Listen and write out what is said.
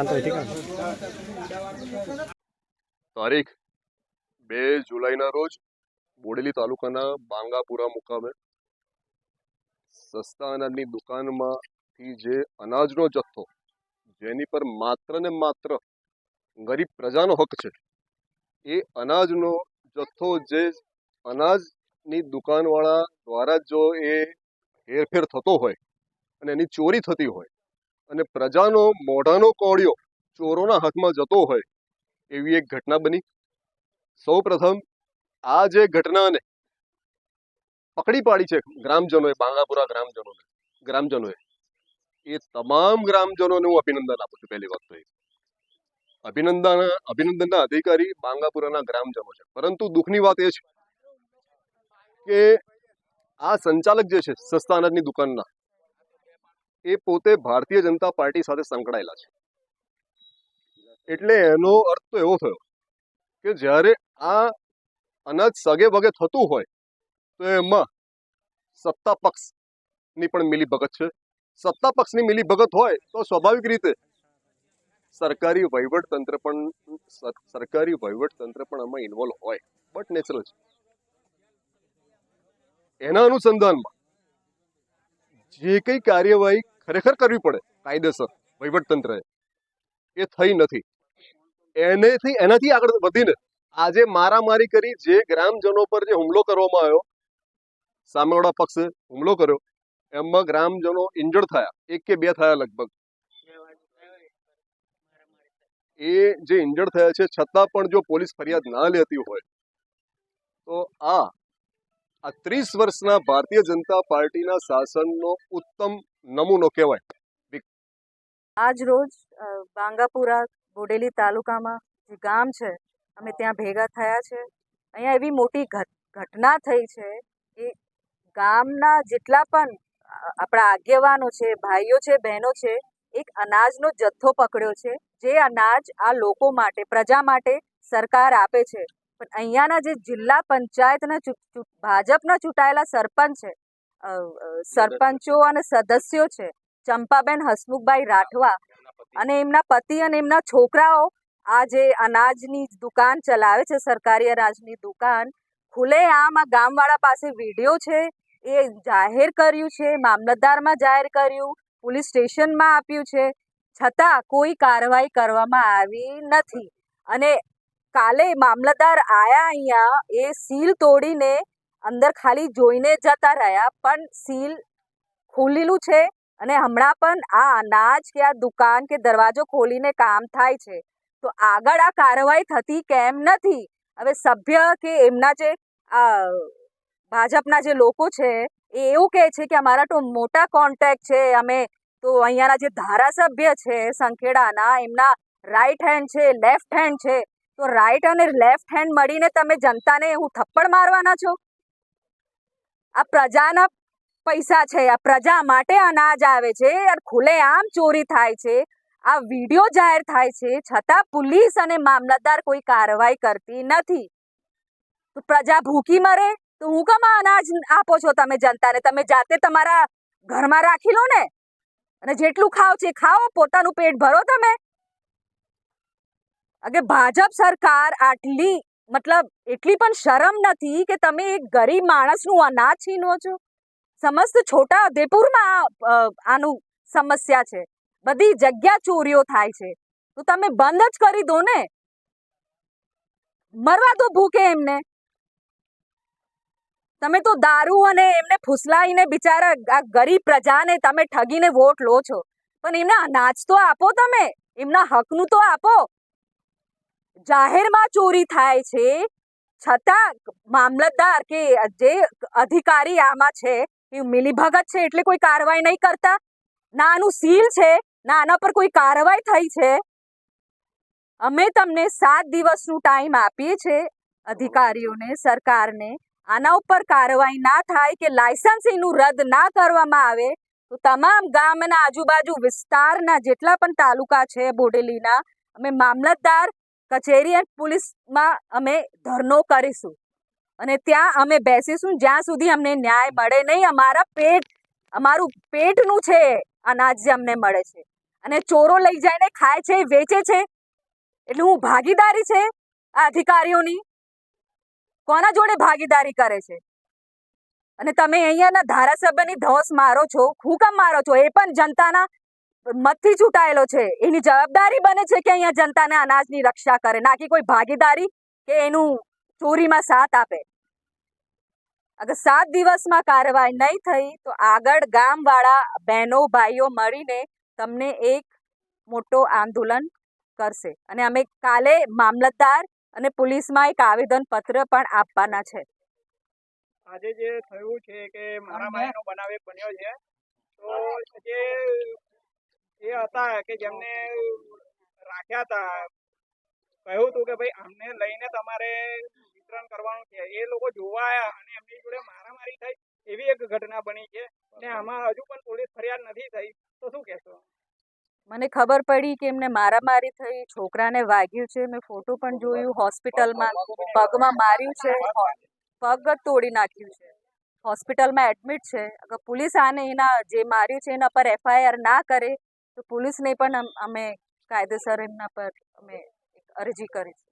શાંત હોય ઠીક તારીખ બે જુલાઈના રોજ બોડેલી તાલુકાના બાંગાપુરા મુકામે સસ્તા અનાજની દુકાનમાંથી જે અનાજનો જથ્થો, જેની પર માત્ર ને માત્ર ગરીબ પ્રજાનો હક છે, એ અનાજનો જથ્થો જે અનાજની દુકાનવાળા દ્વારા જો એ હેરફેર થતો હોય અને એની ચોરી થતી હોય અને પ્રજાનો મોઢાનો કોળિયો ચોરોના હાથમાં જતો હોય, એવી એક ઘટના બની. સૌ પ્રથમ આ જે ઘટનાને પકડી પાડી છે ગ્રામજનોએ, બાંગાપુરા ગ્રામજનોને ગ્રામજનોએ, એ તમામ ગ્રામજનોને હું અભિનંદન આપું છું પહેલી વાત તો એ. અભિનંદન, અભિનંદનના અધિકારી બાંગાપુરાના ગ્રામજનો છે. પરંતુ દુઃખની વાત એ છે કે આ સંચાલક જે છે સસ્તા અનાજની દુકાનના એ પોતે ભારતીય જનતા પાર્ટી સાથે સંકળાયેલા છે. એટલે એનો અર્થ તો એવો થયો કે જ્યારે આ અનાજ સગે વગે થતું હોય, તો એમાં સત્તા પક્ષની પણ મિલીભગત છે. સત્તા પક્ષની મિલીભગત હોય તો સ્વાભાવિક રીતે સરકારી વહીવટ તંત્ર પણ સરકારી વહીવટ તંત્ર પણ આમાં ઇન્વોલ્વ હોય બટ નેચરલ છે. એના અનુસંધાનમાં જે કંઈ કાર્યવાહી ખરેખર કરવી પડે, કાયદેસર વહીવટ તંત્રએ એ થઈ નથી. એનેથી, એનાથી આગળ વધીને આજે મારામારી કરી જે ગ્રામજનો પર જે હુમલો કરવામાં આવ્યો, સામેવાળા પક્ષે હુમલો કર્યો, એમાં ગ્રામજનો ઇન્જર્ડ થયા, એક કે બે થયા લગભગ. એ જે ઇન્જર્ડ થયા છે, છતાં પણ જો પોલીસ ફરિયાદ ના લેતી હોય, તો આ આ ત્રીસ વર્ષના ભારતીય જનતા પાર્ટીના શાસનનો ઉત્તમ નમૂનો કહેવાય. આજ રોજ બાંગાપુરા, બોડેલી તાલુકામાં જે ગામ છે, અમે ત્યાં ભેગા થયા છે. અહીંયા એવી મોટી ઘટ- ઘટના થઈ છે કે ગામના જેટલા પણ આપણા આગેવાનો છે, ભાઈઓ છે, બહેનો છે, એક અનાજનો જથ્થો પકડ્યો છે. જે અનાજ આ લોકો માટે, પ્રજા માટે સરકાર આપે છે. પણ અહીંયાના જે જિલ્લા પંચાયતના ભાજપના ચૂંટાયેલા સરપંચ છે સરપંચો અને સદસ્યો છે. ચંપાબેન હસમુખભાઈ રાઠવા અને એમના પતિ અને એમના છોકરાઓ. આ જે અનાજની દુકાન ચલાવે છે સરકારી અનાજની દુકાન. ખુલ્લેઆમ આ ગામવાળા પાસે વીડિયો છે. એ જાહેર કર્યું છે મામલતદારમાં જાહેર કર્યું પોલીસ સ્ટેશનમાં આપ્યું છે. છતાં કોઈ કાર્યવાહી કરવામાં આવી નથી. અને કાલે મામલતદાર આયા અહીંયા એ સીલ તોડીને અંદર ખાલી જોઈને જતા રહ્યા, પણ સીલ ખુલેલું છે અને હમણાં પણ આ અનાજ કે આ દુકાન કે દરવાજો ખોલીને કામ થાય છે. તો આગળ આ કાર્યવાહી થતી કેમ નથી? હવે સભ્ય કે એમના જે ભાજપના જે લોકો છે, એ એવું કહે છે કે અમારા તો મોટા કોન્ટેક્ટ છે, અમે તો અહીંયાના જે ધારાસભ્ય છે સંખેડાના, એમના રાઈટ હેન્ડ છે લેફ્ટ હેન્ડ છે. તો રાઈટ અને લેફ્ટ હેન્ડ મળીને તમે જનતાને હું થપ્પડ મારવાના છો? આ પ્રજાના પૈસા છે, આ પ્રજા માટે અનાજ આવે છે ખુલ્લેઆમ ચોરી થાય છે, આ વીડિયો જાહેર થાય છે, છતાં પોલીસ અને મામલતદાર કોઈ કાર્યવાહી કરતી નથી. તો પ્રજા ભૂખી મરે, તો હું કમ અનાજ આપો છો તમે જનતાને? તમે જાતે તમારા ઘરમાં રાખી લો ને. અને જેટલું ખાવ છે ખાઓ, પોતાનું પેટ ભરો તમે. ભાજપ સરકાર આટલી મતલબ એટલી પણ શરમ નથી કે તમે એક ગરીબ માણસનું અનાજ છીનવો છો? સમસ્ત છોટા ઉદેપુરમાં આનું સમસ્યા છે. બધી જગ્યા ચોરીઓ થાય છે. તો તમે બંધ જ કરી દો ને. મરવા દો ભૂકે એમને. તમે તો દારૂ અને એમને ફૂસલાઈને બિચારા આ ગરીબ પ્રજાને તમે ઠગીને વોટ લો છો. પણ એમને અનાજ તો આપો તમે. એમના હકનું તો આપો. જાહેરમાં ચોરી થાય છે, છતાં મામલતદાર કે જે અધિકારી આમાં છે, એ મિલીભગત છે એટલે કોઈ કાર્યવાહી નહીં કરતા. ના આનું સીલ છે, ના, આના પર કોઈ કાર્યવાહી થઈ છે. અમે તમને સાત દિવસનું ટાઈમ આપીએ છીએ અધિકારીઓને, સરકારને. આના ઉપર કાર્યવાહી ના થાય કે લાયસન્સ એનું રદ ના કરવામાં આવે, તો તમામ ગામના આજુબાજુ વિસ્તારના જેટલા પણ તાલુકા છે, બોડેલીના, અમે મામલતદાર કચેરી એન્ડ પોલીસમાં અમે ધરનો કરીશું. અને ત્યાં અમે બેસીશું, જ્યાં સુધી અમને ન્યાય મળે નહીં. અમારા પેટ, અમારું પેટનું છે અનાજ જે અમને મળે છે. અને ચોરો લઈ જઈને ખાય છે, વેચે છે. એટલે હું ભાગીદારી છે આ અધિકારીઓની. કોના જોડે ભાગીદારી કરે છે? અને તમે અહીંયાના ધારાસભ્યની ધોસ મારો છો હું મારો છો. એ પણ જનતાના મતથી ચૂંટાયેલો છે. એની જવાબદારી બને છે કે અહીંયા જનતાને અનાજની રક્ષા કરે ના કે કોઈ ભાગીદારી કે એનું ચોરીમાં સાથ આપે. અગર સાત દિવસમાં કાર્યવાહી નહીં થઈ તો આગળ ગામવાળા બહેનો ભાઈઓ મળીને તમને એક મોટો આંદોલન કરશે. અને અમે કાલે મામલતદાર અને પોલીસમાં એક આવેદન પત્ર પણ આપવાના છે. આજે જે થયું છે કે મારા ભાઈનો બનાવ બન્યો છે તો જે એ હતા કે જેમને રાખ્યા હતા. કહ્યું હતું કે ભાઈ અમને લઈને તમારે વિતરણ કરવાનું છે. એ લોકો જોવા આવ્યા અને એમની જોડે મારામારી થઈ. એવી એક ઘટના બની છે ને આમાં હજુ પણ પોલીસ ફરિયાદ નથી થઈ. તો શું કહેશો? મને ખબર પડી કે એમને મારામારી થઈ. છોકરાને વાગ્યું છે. મેં ફોટો પણ જોયું. હોસ્પિટલમાં પગમાં માર્યું છે. પગ જ તોડી નાખ્યું છે. હોસ્પિટલમાં એડમિટ છે. અગર પોલીસ આને એના જે માર્યું છે એના પર એફઆઈઆર ના કરે તો પોલીસને પણ અમે કાયદેસર એમના પર અમે અરજી કરીશું